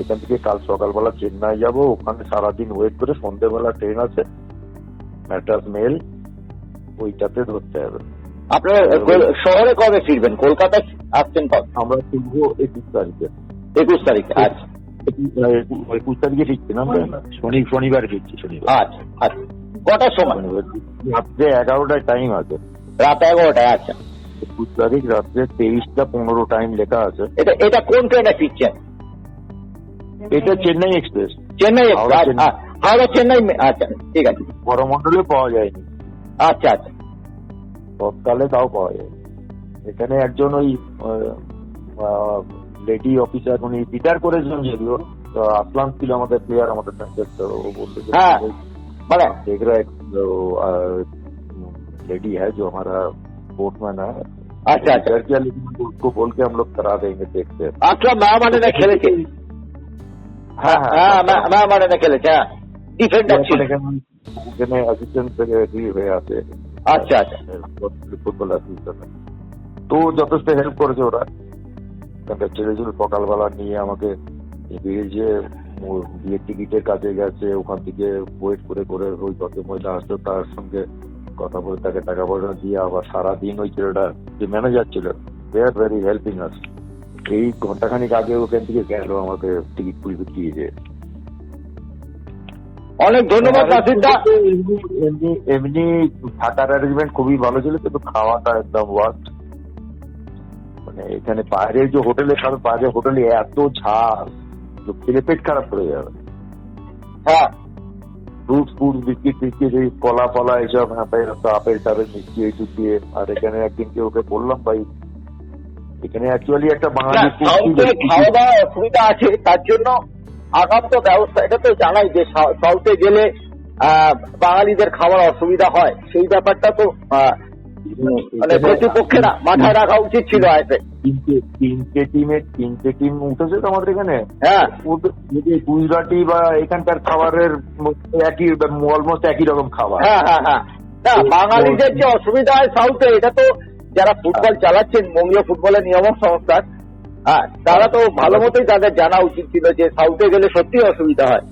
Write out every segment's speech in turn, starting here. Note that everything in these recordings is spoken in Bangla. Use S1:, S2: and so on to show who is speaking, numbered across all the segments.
S1: এখান থেকে কাল সকালবেলা চেন্নাই যাব। ওখানে সারাদিন ওয়েট করে সন্ধ্যেবেলা ট্রেন আছে। ম্যাটাস মেল ওইটাতে ধরতে হবে।
S2: আপনার শহরে কবে ফিরবেন? কলকাতায় আসছেন
S1: আমরা ফিরবো একুশ তারিখে।
S2: একুশ তারিখে আচ্ছা।
S1: একুশ তারিখে ফিরছি না শনি শনিবার ফিরছি শনিবার।
S2: আচ্ছা আচ্ছা। কটার সময়।
S1: রাত্রে এগারোটায় টাইম আছে।
S2: রাত এগারোটায় আচ্ছা।
S1: একুশ তারিখ রাত্রে তেইশটা পনেরো টাইম লেখা আছে।
S2: এটা এটা কোন ট্রেনে ফিরছেন?
S1: এটা চেন্নাই এক্সপ্রেস
S2: চেন্নাই
S1: হাওড়া,
S2: আচ্ছা,
S1: চেন্নাই।
S2: হাওড়া চেন্নাই মে- আচ্ছা ঠিক আছে
S1: করমন্ডলে পাওয়া যায়নি
S2: আচ্ছা আচ্ছা
S1: তৎকালে তাও পাওয়া যায় এখানে একজন ওই লেডি অফিসার উনি রিটায়ার করেছেন যদিও তো আসলাম ছিল আমাদের প্লেয়ার আমাদের ব্যাংকের তো ও বলতে
S2: হ্যাঁ। মানে
S1: देख रहा है जो लेडी है जो हमारा बोटमैन है
S2: अच्छा अच्छा
S1: रिटायर किया लेकिन उसको बोल के हम लोग करा देंगे देखते हैं
S2: আচ্ছা ম্যামানেরা খেলেছে
S1: হ্যাঁ
S2: হ্যাঁ খেলেছে হ্যাঁ। ডিফেন্ডার ছিল
S1: এখানে অ্যাসিস্ট্যান্ট সেক্রেটারি হয়ে আছে।
S2: আচ্ছা আচ্ছা।
S1: ফুটবল তো যথেষ্ট হেল্প করেছে ওরা। ছেলেছিল সকালবেলা নিয়ে আমাকে বেরিয়েছে ও- বিয়ের টিকিটের কাছে গেছে ওখান থেকে ওয়েট করে করে ওই কত মহিলা আসতো তার সঙ্গে কথা বলে তাকে টাকা পয়সা দিয়ে আবার সারাদিন ওই ছেলেটা যে ম্যানেজার ছিল দে আর ভেরি হেল্পিং আস এই ঘন্টাখানিক আগে ওখান থেকে গেল আমাকে টিকিট পুলিশ দিয়ে
S2: অনেক ধন্যবাদ নাসিরদা
S1: এমনি এমনি থাকার অ্যারেঞ্জমেন্ট খুবই ভালো ছিল কিন্তু খাওয়াটা একদম ওয়াস্ট মানে এখানে বাইরে যে হোটেলে খাবে বাইরে হোটেলে এত ঝাল যে খেলে পেট খারাপ করে যাবে।
S2: হ্যাঁ।
S1: ফ্রুট ফুড বিস্কিট টিস্কিট এই কলা ফলা এইসব হ্যাঁ আপেল টাপেল মিষ্টি এইটুক দিয়ে আর এখানে একদিনকে ওকে বললাম ভাই এখানে অ্যাকচুয়ালি একটা বাঙালি
S2: খাওয়া দাওয়া অসুবিধা আছে তার জন্য আগাম তো ব্যবস্থা এটা তো জানাই যে সাউথে গেলে বাঙালিদের খাওয়ার অসুবিধা হয়। সেই ব্যাপারটা তো মানে কর্তৃপক্ষের মাথায় রাখা উচিত ছিল আইপে
S1: তিনটে টিমের তিনটে টিম উঠেছে তো আমাদের এখানে?
S2: হ্যাঁ।
S1: গুজরাটি বা এখানকার খাবারের মধ্যে একই অলমোস্ট একই রকম খাবার।
S2: হ্যাঁ হ্যাঁ হ্যাঁ। না বাঙালিদের যে অসুবিধা হয় সাউথে এটা তো যারা ফুটবল চালাচ্ছেন বঙ্গীয় ফুটবলের নিয়ামক সংস্থার হ্যাঁ তারা তো ভালো মতোই তাদের জানা উচিত ছিল যে সাউথে গেলে সত্যি অসুবিধা হয়।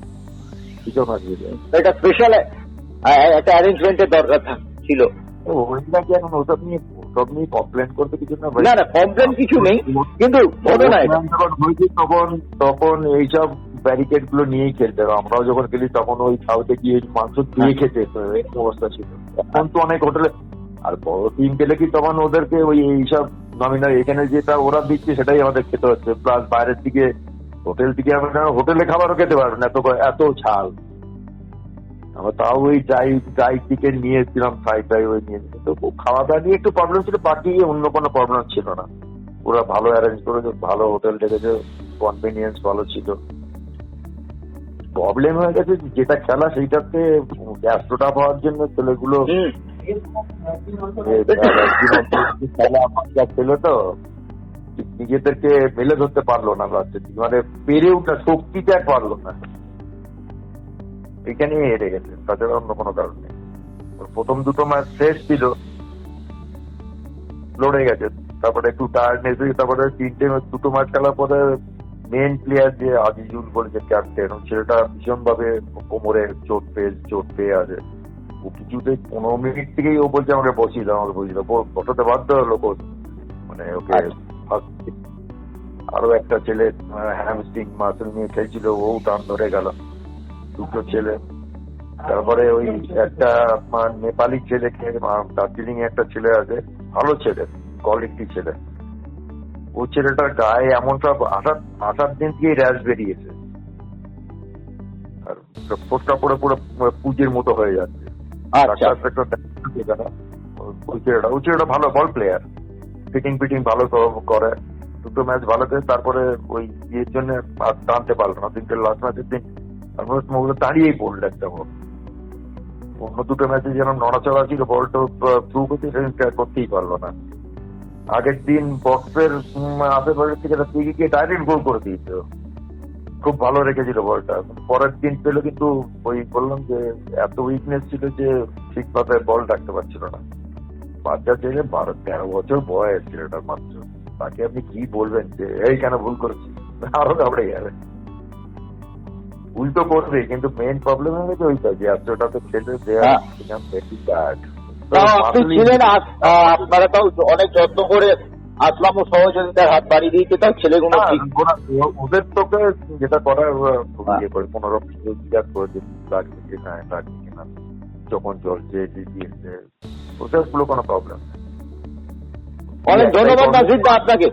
S2: এটা স্পেশাল একটা অ্যারেঞ্জমেন্টের দরকার ছিল।
S1: না?
S2: না কমপ্লেন কিছু নেই কিন্তু
S1: তখন তখন এইসব ব্যারিকেডগুলো নিয়েই খেলতে হবে। আমরাও যখন খেলি তখন ওই সাউথে গিয়ে মাংস দিয়ে খেতে এই অবস্থা ছিল। এখন তো অনেক হোটেলে আর বড় টিম পেলে কি তখন ওদেরকে ওই এইসব নমিনাল এখানে যেটা ওরা দিচ্ছে, সেটাই আমাদের খেতে হচ্ছে। প্লাস বাইরের দিকে হোটেল থেকে আমরা হোটেলে খাবারও খেতে পারবেন এত এত ঝাল। আমরা তাও ওই ড্রাই ড্রাই চিকেন এসেছিলাম ফ্রাইড ড্রাই ওই নিয়ে তো খাওয়া দাওয়া নিয়ে একটু প্রবলেম ছিল, বাকি অন্য কোনো প্রবলেম ছিল না। ওরা ভালো অ্যারেঞ্জ করেছে, ভালো হোটেল ডেকেছে কনভিনিয়েন্স ভালো ছিল। প্রবলেম হয়ে গেছে যেটা খেলা সেইটাতে গ্যাস্ট্রোটা পাওয়ার জন্য ছেলেগুলো ছিল তো নিজেদেরকে মেলে ধরতে পারল না মানে পেরে ওঠা শক্তিটা পারল না। এখানে হেরে গেছে। তাছাড়া অন্য কোনো কারণ নেই। প্রথম দুটো ম্যাচ শেষ ছিল। লড়ে গেছে। তারপরে একটু টায়ার্ডনেস হয়ে তারপরে তিনটে দুটো ম্যাচ খেলার পরে মেন প্লেয়ার যে আজিজুল বলে যে ক্যাপ্টেন ছেলেটা ভীষণ ভাবে কোমরে চোট পেয়ে চোট পেয়ে আছে। ও কিছুতে পনেরো মিনিট থেকেই ও বলছে আমাকে বসিয়ে দাও আমাকে বসিয়ে দাও। বসাতে বাধ্য হলো কোচ মানে ওকে
S2: আচ্ছা।
S1: আরও একটা ছেলে হ্যামস্টিং মাসেল নিয়ে খেলছিল ও টান ধরে গেল। দুটো ছেলে। তারপরে ওই একটা আপনার নেপালি ছেলেকে দার্জিলিং এ একটা ছেলে আছে ভালো ছেলে কোয়ালিটি ছেলে। ও ছেলেটার গায়ে এমন সব আসার আসার দিন থেকেই র্যাশ বেরিয়েছে। আর ফোটকা পড়ে পুরো পুজের মতো হয়ে যাচ্ছে। ছেলেটা ভালো বল প্লেয়ার ফিটিং ফিটিং ভালো করে। দুটো ম্যাচ ভালো করে, তারপরে ওই ইয়ের জন্য টানতে পারল না। লাস্ট ম্যাচের দিন তারপরে দাঁড়িয়েই পড়ল একটা বল অন্য দুটো ম্যাচে যেন নড়াচড়া ছিল বলটা থ্রু করতে করতেই পারল না। আগের দিন বক্সের আশেপাশে থেকে গিয়ে ডাইরেক্ট গোল করে দিয়েছে ও। খুব ভালো রেখেছিল বলটা। পরের দিন পেলে কিন্তু ওই বললাম যে এত উইকনেস ছিল যে ঠিকভাবে বল রাখতে পারছিল না। বাচ্চা ছেলে বারো তেরো বছর বয়স ছেলেটার মাত্র। তাকে আপনি কি বলবেন যে এই কেন ভুল করেছিস? আরও ঘাবড়ে গেলে। ভুল তো করবে কিন্তু মেইন প্রবলেম হয়ে গেছে ওইটা যে ছেলে
S2: আপনি ছিলেন আস- আহ, আপনারা তাও অনেক যত্ন করে আসলাম ও সহযোগিতার হাত বাড়িয়ে দিয়েছে তার ছেলেগুলো
S1: ওদের তোকে যেটা করার। ইয়ে করে কোন রকম জিজ্ঞাসা করেছে লাগছে কিনা লাগছে কিনা যখন জলছে দিয়েছে ওদেরগুলো কোনো প্রবলেম
S2: অনেক ধন্যবাদ নাসির আপনাকে।